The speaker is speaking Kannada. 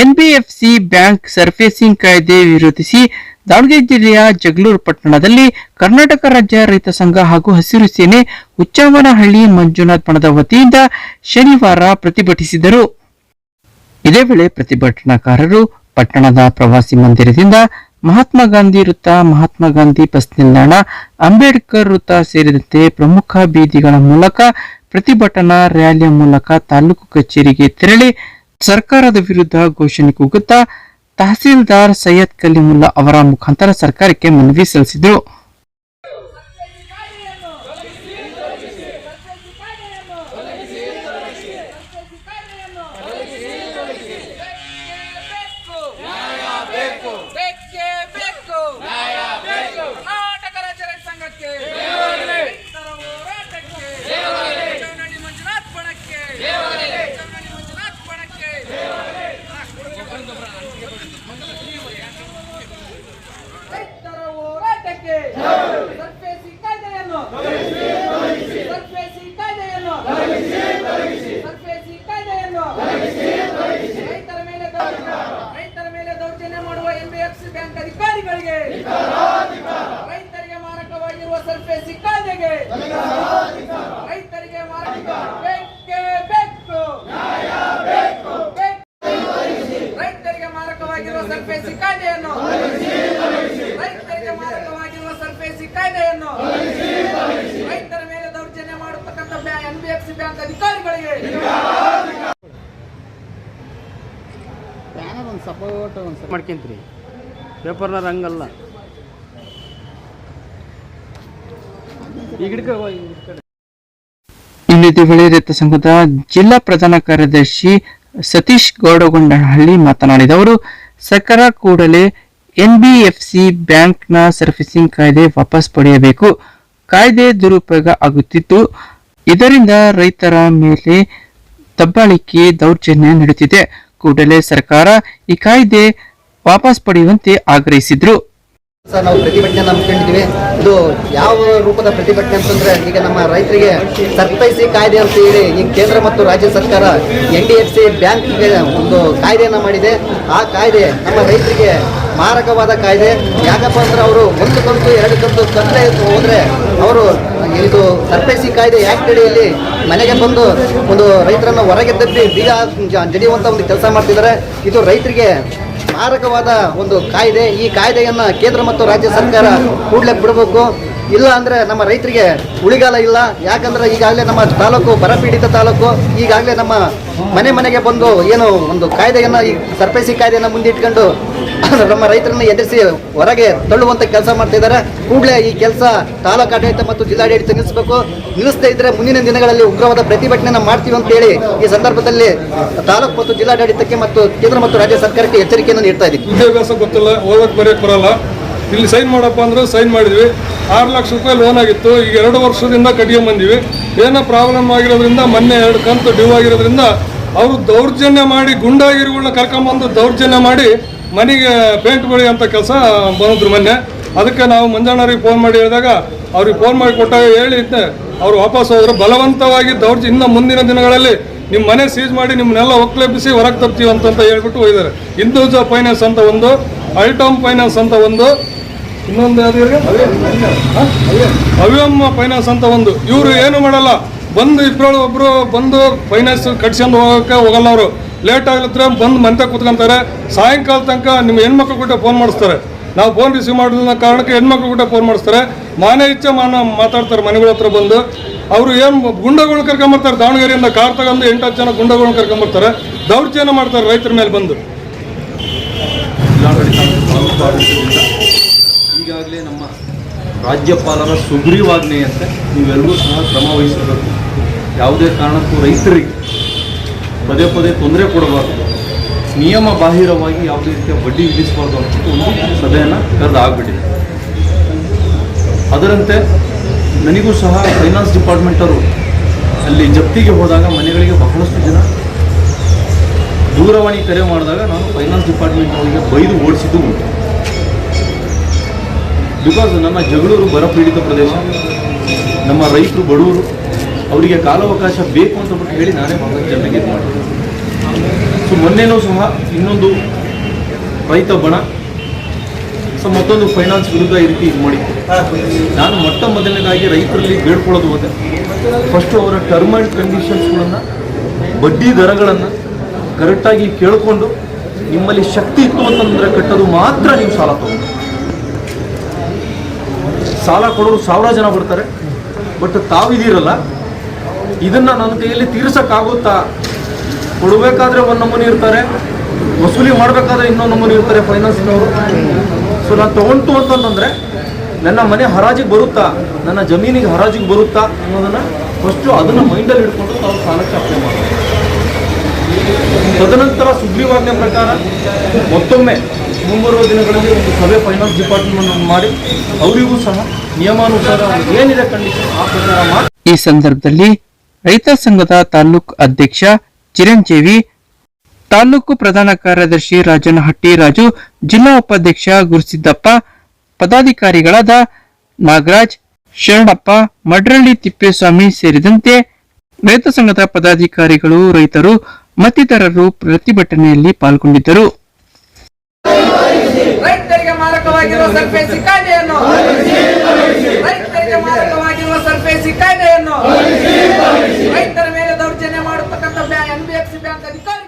ಎನ್ಬಿಎಫ್ಸಿ ಬ್ಯಾಂಕ್ ಸರ್ಫೇಸಿಂಗ್ ಕಾಯ್ದೆ ವಿರೋಧಿಸಿ ದಾವಣಗೆರೆ ಜಿಲ್ಲೆಯ ಜಗಳೂರು ಪಟ್ಟಣದಲ್ಲಿ ಕರ್ನಾಟಕ ರಾಜ್ಯ ರೈತ ಸಂಘ ಹಾಗೂ ಹಸಿರು ಸೇನೆ ಹುಚ್ಚಾವನಹಳ್ಳಿ ಮಂಜುನಾಥ್ ಪಣದ ವತಿಯಿಂದ ಶನಿವಾರ ಪ್ರತಿಭಟಿಸಿದರು. ಇದೇ ವೇಳೆ ಪ್ರತಿಭಟನಾಕಾರರು ಪಟ್ಟಣದ ಪ್ರವಾಸಿ ಮಂದಿರದಿಂದ ಮಹಾತ್ಮ ಗಾಂಧಿ ವೃತ್ತ, ಮಹಾತ್ಮ ಗಾಂಧಿ ಬಸ್ ನಿಲ್ದಾಣ, ಅಂಬೇಡ್ಕರ್ ವೃತ್ತ ಸೇರಿದಂತೆ ಪ್ರಮುಖ ಬೀದಿಗಳ ಮೂಲಕ ಪ್ರತಿಭಟನಾ ರ್ಯಾಲಿಯ ಮೂಲಕ ತಾಲೂಕು ಕಚೇರಿಗೆ ತೆರಳಿ ಸರ್ಕಾರದ ವಿರುದ್ಧ ಘೋಷಣೆ ಕೂಗುತ್ತಾ ತಹಸೀಲ್ದಾರ್ ಸೈಯದ್ ಕಲಿಮುಲ್ಲಾ ಅವರ ಮುಖಾಂತರ ಸರ್ಕಾರಕ್ಕೆ ಮನವಿ ಸಲ್ಲಿಸಿದರು. ಬೇಕೇ ಕರ್ನಾಟಕ ರಾಜ್ಯ ರೈತ ಸಂಘಕ್ಕೆ ರೈತರ ಹೋರಾಟಕ್ಕೆ ಚೌನಳ್ಳಿ ಮಂಜುನಾಥ್ ಬಣಕ್ಕೆ ಚೌನಳ್ಳಿ ಮಂಜುನಾಥ್ ಬಣಕ್ಕೆ ರೈತರ ಹೋರಾಟಕ್ಕೆ ಸರ್ಫೇಸಿ ಕಾಯ್ದೆಯನ್ನು ಸರ್ಫೇಸಿ ಕಾಯ್ದೆಯನ್ನು ಸರ್ಫೇಸಿ ಕಾಯ್ದೆಯನ್ನು ರೈತರ ಮೇಲೆ ದೌರ್ಜನ್ಯ ರೈತರ ಮೇಲೆ ದೌರ್ಜನ್ಯ ಮಾಡುವ ಎನ್ಬಿಎಫ್ಸಿ ಬ್ಯಾಂಕ್ ಅಧಿಕಾರಿಗಳಿಗೆ ರೈತರಿಗೆ ಮಾರಕವಾಗಿರುವ ಸರ್ಫೇಸಿ ಕಾಯ್ದೆಗೆ ರೈತರಿಗೆ ಮಾರಕ ಬೇಕೇ ಬೇಕು ಬೇಕು. ರೈತರಿಗೆ ಮಾರಕವಾಗಿರುವ ಸರ್ಫೇಸಿ ಕಾಯ್ದೆಯನ್ನು ರೈತರಿಗೆ ಮಾರಕವಾಗಿರುವ ಸರ್ಫೇಸಿ ಕಾಯ್ದೆಯನ್ನು ರೈತರ ಮೇಲೆ ದೌರ್ಜನ್ಯ ಮಾಡತಕ್ಕಂಥ ಎನ್ಬಿಎಫ್ಸಿ ಬ್ಯಾಂಕ್ ಅಧಿಕಾರಿಗಳಿಗೆ ಮಾಡ್ಕೊಂತೀರಿ. ಪೇಪರ್ನಾರ ಹಂಗಲ್ಲ. ಈಗ ಹಿಡ್ಕೊ ಹೋಗಿ ಹಿಡ್ಕೊ. ಇನ್ನು ಇದೇ ವೇಳೆ ರೈತ ಸಂಘದ ಜಿಲ್ಲಾ ಪ್ರಧಾನ ಕಾರ್ಯದರ್ಶಿ ಸತೀಶ್ ಗೌಡಗೊಂಡನಹಳ್ಳಿ ಮಾತನಾಡಿದವರು ಸರ್ಕಾರ ಕೂಡಲೇ ಎನ್ಬಿಎಫ್ಸಿ ಬ್ಯಾಂಕ್ನ ಸರ್ಫಿಸಿಂಗ್ ಕಾಯ್ದೆ ವಾಪಸ್ ಪಡೆಯಬೇಕು. ಕಾಯ್ದೆ ದುರುಪಯೋಗ ಆಗುತ್ತಿದ್ದು ಇದರಿಂದ ರೈತರ ಮೇಲೆ ದಬ್ಬಾಳಿಕೆ ದೌರ್ಜನ್ಯ ನಡೆಯುತ್ತಿದೆ ಕೂಡಲೇ ಸರ್ಕಾರ ಈ ಕಾಯ್ದೆ ವಾಪಸ್ ಪಡೆಯುವಂತೆ ಆಗ್ರಹಿಸಿದ್ರು. ಸರ್, ನಾವು ಪ್ರತಿಭಟನೆ ನಂಬ್ಕೊಂಡಿದ್ವಿ ಇದು ಯಾವ ರೂಪದ ಪ್ರತಿಭಟನೆ ಅಂತಂದ್ರೆ ಈಗ ನಮ್ಮ ರೈತರಿಗೆ ಸರ್ಪೈಸಿ ಕಾಯ್ದೆ ಅಂತ ಹೇಳಿ ಈ ಕೇಂದ್ರ ಮತ್ತು ರಾಜ್ಯ ಸರ್ಕಾರ ಎನ್ ಡಿ ಎಫ್ ಸಿ ಬ್ಯಾಂಕ್ಗೆ ಒಂದು ಕಾಯ್ದೆಯನ್ನು ಮಾಡಿದೆ. ಆ ಕಾಯ್ದೆ ನಮ್ಮ ರೈತರಿಗೆ ಮಾರಕವಾದ ಕಾಯ್ದೆ. ಯಾಕಪ್ಪ ಅಂದ್ರೆ ಅವರು ಒಂದು ಕಂತು, ಎರಡು ಕಂತು ಕಂದ್ರೆ ಹೋದ್ರೆ ಅವರು ಇದು ಸರ್ಪೇಸಿ ಕಾಯ್ದೆ ಆಕ್ಟ್ ಅಡಿಯಲ್ಲಿ ಮನೆಗೆ ಬಂದು ಒಂದು ರೈತರನ್ನು ಹೊರಗೆ ತಪ್ಪಿ ಬೀಗ ಜಡಿಯುವಂತ ಒಂದು ಕೆಲಸ ಮಾಡ್ತಿದ್ದಾರೆ. ಇದು ರೈತರಿಗೆ ಮಾರಕವಾದ ಒಂದು ಕಾಯ್ದೆ. ಈ ಕಾಯ್ದೆಯನ್ನ ಕೇಂದ್ರ ಮತ್ತು ರಾಜ್ಯ ಸರ್ಕಾರ ಕೂಡಲೇ ಬಿಡಬೇಕು. ಇಲ್ಲ ಅಂದ್ರೆ ನಮ್ಮ ರೈತರಿಗೆ ಉಳಿಗಾಲ ಇಲ್ಲ. ಯಾಕಂದ್ರೆ ಈಗಾಗಲೇ ನಮ್ಮ ತಾಲೂಕು ಬರಪೀಡಿತ ತಾಲೂಕು, ಈಗಾಗಲೇ ನಮ್ಮ ಮನೆ ಮನೆಗೆ ಬಂದು ಏನು ಒಂದು ಕಾಯ್ದೆಯನ್ನ ಈ ಸರ್ಪೇಸಿ ಕಾಯ್ದೆಯನ್ನ ಮುಂದಿಟ್ಕೊಂಡು ನಮ್ಮ ರೈತರನ್ನ ಎದುರಿಸಿ ಹೊರಗೆ ತಳ್ಳುವಂತ ಕೆಲಸ ಮಾಡ್ತಾ ಇದ್ದಾರೆ. ಕೂಡಲೇ ಈ ಕೆಲಸ ತಾಲೂಕು ಆಡಳಿತ ಮತ್ತು ಜಿಲ್ಲಾಡಳಿತ ನಿಲ್ಲಿಸಬೇಕು. ನಿಲ್ಲಿಸದೇ ಇದ್ರೆ ಮುಂದಿನ ದಿನಗಳಲ್ಲಿ ಉಗ್ರವಾದ ಪ್ರತಿಭಟನೆಯನ್ನು ಮಾಡ್ತೀವಿ ಅಂತ ಹೇಳಿ ಈ ಸಂದರ್ಭದಲ್ಲಿ ತಾಲೂಕು ಮತ್ತು ಜಿಲ್ಲಾಡಳಿತಕ್ಕೆ ಮತ್ತು ಕೇಂದ್ರ ಮತ್ತು ರಾಜ್ಯ ಸರ್ಕಾರಕ್ಕೆ ಎಚ್ಚರಿಕೆಯನ್ನು ನೀಡ್ತಾ ಇದ್ದೀವಿ. ವಿದ್ಯಾಭ್ಯಾಸ ಗೊತ್ತಿಲ್ಲ ಓದಕ್ಕೆ ಬರೆಯಕ್ಕೆ ಬರಲ್ಲ. ಇಲ್ಲಿ ಸೈನ್ ಮಾಡಪ್ಪ ಅಂದ್ರೆ ಸೈನ್ ಮಾಡಿದ್ವಿ. ಆರು ಲಕ್ಷ ರೂಪಾಯಿ ಲೋನ್ ಆಗಿತ್ತು. ಈಗ ಎರಡು ವರ್ಷದಿಂದ ಕಟ್ಕೊಂಡ್ ಬಂದಿವಿ. ಏನೋ ಪ್ರಾಬ್ಲಮ್ ಆಗಿರೋದ್ರಿಂದ ಮೊನ್ನೆ ಎರಡು ಕಂತು ಡ್ಯೂ ಆಗಿರೋದ್ರಿಂದ ಅವರು ದೌರ್ಜನ್ಯ ಮಾಡಿ ಗುಂಡಾಗಿರಿಗಳನ್ನ ಕರ್ಕೊಂಬಂದು ದೌರ್ಜನ್ಯ ಮಾಡಿ ಮನೆಗೆ ಪೇಂಟ್ ಬಳಿ ಅಂತ ಕೆಲಸ ಬಂದ್ರು ಮೊನ್ನೆ. ಅದಕ್ಕೆ ನಾವು ಮಂಜಣ್ಣವ್ರಿಗೆ ಫೋನ್ ಮಾಡಿ ಹೇಳಿದಾಗ ಅವ್ರಿಗೆ ಫೋನ್ ಮಾಡಿ ಕೊಟ್ಟಾಗ ಹೇಳಿದ್ದೆ. ಅವ್ರು ವಾಪಸ್ ಹೋದ್ರು ಬಲವಂತವಾಗಿ ದೌರ್ಜ ಇನ್ನು ಮುಂದಿನ ದಿನಗಳಲ್ಲಿ ನಿಮ್ಮ ಮನೆ ಸೀಜ್ ಮಾಡಿ ನಿಮ್ಮನ್ನೆಲ್ಲ ಒಕ್ಲೆಬ್ಬಿಸಿ ಹೊರಗೆ ತರ್ತೀವಿ ಅಂತಂತ ಹೇಳ್ಬಿಟ್ಟು ಹೋಗಿದ್ದಾರೆ ಹಿಂದೂಜ ಫೈನಾನ್ಸ್ ಅಂತ ಒಂದು ಅಲ್ಟಾಮ್ ಫೈನಾನ್ಸ್ ಅಂತ ಒಂದು, ಇನ್ನೊಂದು? ಅವ್ಯಮ್ಮ ಫೈನಾನ್ಸ್ ಅಂತ ಒಂದು. ಇವರು ಏನು ಮಾಡಲ್ಲ, ಬಂದು ಇಬ್ಬರು ಒಬ್ಬರು ಬಂದು ಫೈನಾನ್ಸ್ ಕಟ್ಸ್ಕೊಂಡು ಹೋಗೋಕೆ ಹೋಗಲ್ಲ ಅವರು. ಲೇಟ್ ಆಗ್ಲತ್ರ ಬಂದು ಮಂತೆ ಕೂತ್ಕೊಂತಾರೆ. ಸಾಯಂಕಾಲ ತನಕ ನಿಮ್ಮ ಹೆಣ್ಮಕ್ಳು ಕೂಡ ಫೋನ್ ಮಾಡಿಸ್ತಾರೆ. ನಾವು ಫೋನ್ ರಿಸೀವ್ ಮಾಡಿದ ಕಾರಣಕ್ಕೆ ಹೆಣ್ಮಕ್ಳು ಕೂಡ ಫೋನ್ ಮಾಡಿಸ್ತಾರೆ. ಮಾನೇ ಇಚ್ಛೆ ಮಾನ ಮಾತಾಡ್ತಾರೆ ಮನೆಗಳ ಹತ್ರ ಬಂದು. ಅವರು ಏನು ಗುಂಡಗಳು ಕರ್ಕೊಂಬರ್ತಾರೆ? ದಾವಣಗೆರೆಯಿಂದ ಕಾರ್ ತಗೊಂಡು ಎಂಟು ಹತ್ತು ಜನ ಗುಂಡಗಳನ್ನ ಕರ್ಕೊಂಬರ್ತಾರೆ. ದೌರ್ಜನ್ಯ ಮಾಡ್ತಾರೆ ರೈತರ ಮೇಲೆ ಬಂದು. ಈಗಾಗಲೇ ನಮ್ಮ ರಾಜ್ಯಪಾಲರ ಸುಗ್ರೀವಾಜ್ಞೆಯಂತೆ ನೀವೆಲ್ಲರೂ ಸಹ ಕ್ರಮ ವಹಿಸಬೇಕು. ಯಾವುದೇ ಕಾರಣಕ್ಕೂ ರೈತರಿಗೆ ಪದೇ ಪದೇ ತೊಂದರೆ ಕೊಡಬಾರ್ದು. ನಿಯಮ ಬಾಹಿರವಾಗಿ ಯಾವುದೇ ರೀತಿಯ ಬಡ್ಡಿ ವಿಧಿಸಬಾರ್ದು ಅಂತ ಒಂದು ಸಭೆಯನ್ನು ಕರೆದು ಆಗಿಬಿಟ್ಟಿದೆ ಅದರಂತೆ ನನಗೂ ಸಹ ಫೈನಾನ್ಸ್ ಡಿಪಾರ್ಟ್ಮೆಂಟವರು ಅಲ್ಲಿ ಜಪ್ತಿಗೆ ಹೋದಾಗ ಮನೆಗಳಿಗೆ ಬಹಳಷ್ಟು ಜನ ದೂರವಾಣಿ ಕರೆ ಮಾಡಿದಾಗ ನಾನು ಫೈನಾನ್ಸ್ ಡಿಪಾರ್ಟ್ಮೆಂಟ್ ಅವರಿಗೆ ಬೈದು ಓಡಿಸಿದ್ದು ಉಂಟು. ಬಿಕಾಸ್ ನಮ್ಮ ಜಗಳೂರು ಬರಪೀಡಿತ ಪ್ರದೇಶ, ನಮ್ಮ ರೈತರು ಬಡವರು, ಅವರಿಗೆ ಕಾಲಾವಕಾಶ ಬೇಕು ಅಂತ ಬಿಟ್ಟು ಹೇಳಿ ನಾನೇ ಬಹಳಷ್ಟು ಜನರಿಗೆ ಇದು ಮಾಡಿದೆ ಸೊ ಮೊನ್ನೆನೂ ಸಹ ಇನ್ನೊಂದು ರೈತ ಬಣ ಸೊ ಮತ್ತೊಂದು ಫೈನಾನ್ಸ್ ವಿರುದ್ಧ ಈ ರೀತಿ ಇದು ಮಾಡಿ. ನಾನು ಮೊಟ್ಟ ಮೊದಲನೇದಾಗಿ ರೈತರಲ್ಲಿ ಬೇಡ್ಕೊಳ್ಳೋದು ಹೋದೆ. ಫಸ್ಟು ಅವರ ಟರ್ಮ್ ಆ್ಯಂಡ್ ಕಂಡೀಷನ್ಸ್ಗಳನ್ನು ಬಡ್ಡಿ ದರಗಳನ್ನು ಕರೆಕ್ಟಾಗಿ ಕೇಳಿಕೊಂಡು ನಿಮ್ಮಲ್ಲಿ ಶಕ್ತಿ ಇತ್ತು ಅಂತಂದರೆ ಕಟ್ಟೋದು ಮಾತ್ರ ನೀವು ಸಾಲ ತಗೊಂಡು ಸಾಲ ಕೊಡೋರು ಸಾವಿರ ಜನ ಬರ್ತಾರೆ. ಬಟ್ ತಾವಿದ್ದೀರಲ್ಲ ಇದನ್ನು ನನ್ನ ಕೈಯಲ್ಲಿ ತೀರ್ಸೋಕ್ಕಾಗುತ್ತಾ? ಕೊಡಬೇಕಾದ್ರೆ ಒಂದು ನಮೂನಿ ಇರ್ತಾರೆ ವಸೂಲಿ ಮಾಡಬೇಕಾದ್ರೆ ಇನ್ನೊಂದು ನಮೂನಿ ಇರ್ತಾರೆ ಫೈನಾನ್ಸ್ನವರು ಸೊ ನಾನು ತೊಗೊಂತು ಅಂತಂದ್ರೆ, ನನ್ನ ಮನೆ ಹರಾಜಿಗೆ ಬರುತ್ತಾ? ನನ್ನ ಜಮೀನಿಗೆ ಹರಾಜಿಗೆ ಬರುತ್ತಾ? ಅನ್ನೋದನ್ನು ಫಸ್ಟು ಅದನ್ನು ಮೈಂಡಲ್ಲಿ ಇಟ್ಕೊಂಡು ನಾವು ಸಾಲಕ್ಕೆ ಅಪ್ಲೈ ಮಾಡ್ತಾರೆ ತದನಂತರ ಸುಗ್ರೀವಾಜ್ಞೆ ಪ್ರಕಾರ ಮತ್ತೊಮ್ಮೆ ಮುಂಬರುವ ದಿನಗಳಲ್ಲಿ ಒಂದು ಸಭೆ ಫೈನಾನ್ಸ್ ಡಿಪಾರ್ಟ್ಮೆಂಟ್ ಮಾಡಿ, ಅವರಿಗೂ ಸಹ ನಿಯಮಾನುಸಾರ ಏನಿದೆ ಕಂಡೀಷನ್ ಆ ಪ್ರಕಾರ ಈ ಸಂದರ್ಭದಲ್ಲಿ ರೈತ ಸಂಘದ ತಾಲೂಕ್ ಅಧ್ಯಕ್ಷ ಚಿರಂಜೀವಿ ತಾಲೂಕು ಪ್ರಧಾನ ಕಾರ್ಯದರ್ಶಿ ರಾಜನಹಟ್ಟಿ ರಾಜು, ಜಿಲ್ಲಾ ಉಪಾಧ್ಯಕ್ಷ ಗುರುಸಿದ್ದಪ್ಪ, ಪದಾಧಿಕಾರಿಗಳಾದ ನಾಗರಾಜ್, ಶರಣಪ್ಪ, ಮಡ್ರಳ್ಳಿ ತಿಪ್ಪೇಸ್ವಾಮಿ ಸೇರಿದಂತೆ ರೈತ ಸಂಘದ ಪದಾಧಿಕಾರಿಗಳು, ರೈತರು, ಮತ್ತಿತರರು ಪ್ರತಿಭಟನೆಯಲ್ಲಿ ಪಾಲ್ಗೊಂಡಿದ್ದರು. ರೈತರ ಮೇಲೆ ದೌರ್ಜನ್ಯ ಮಾಡತಕ್ಕಂಥ N B F C bank ಅಧಿಕಾರಿ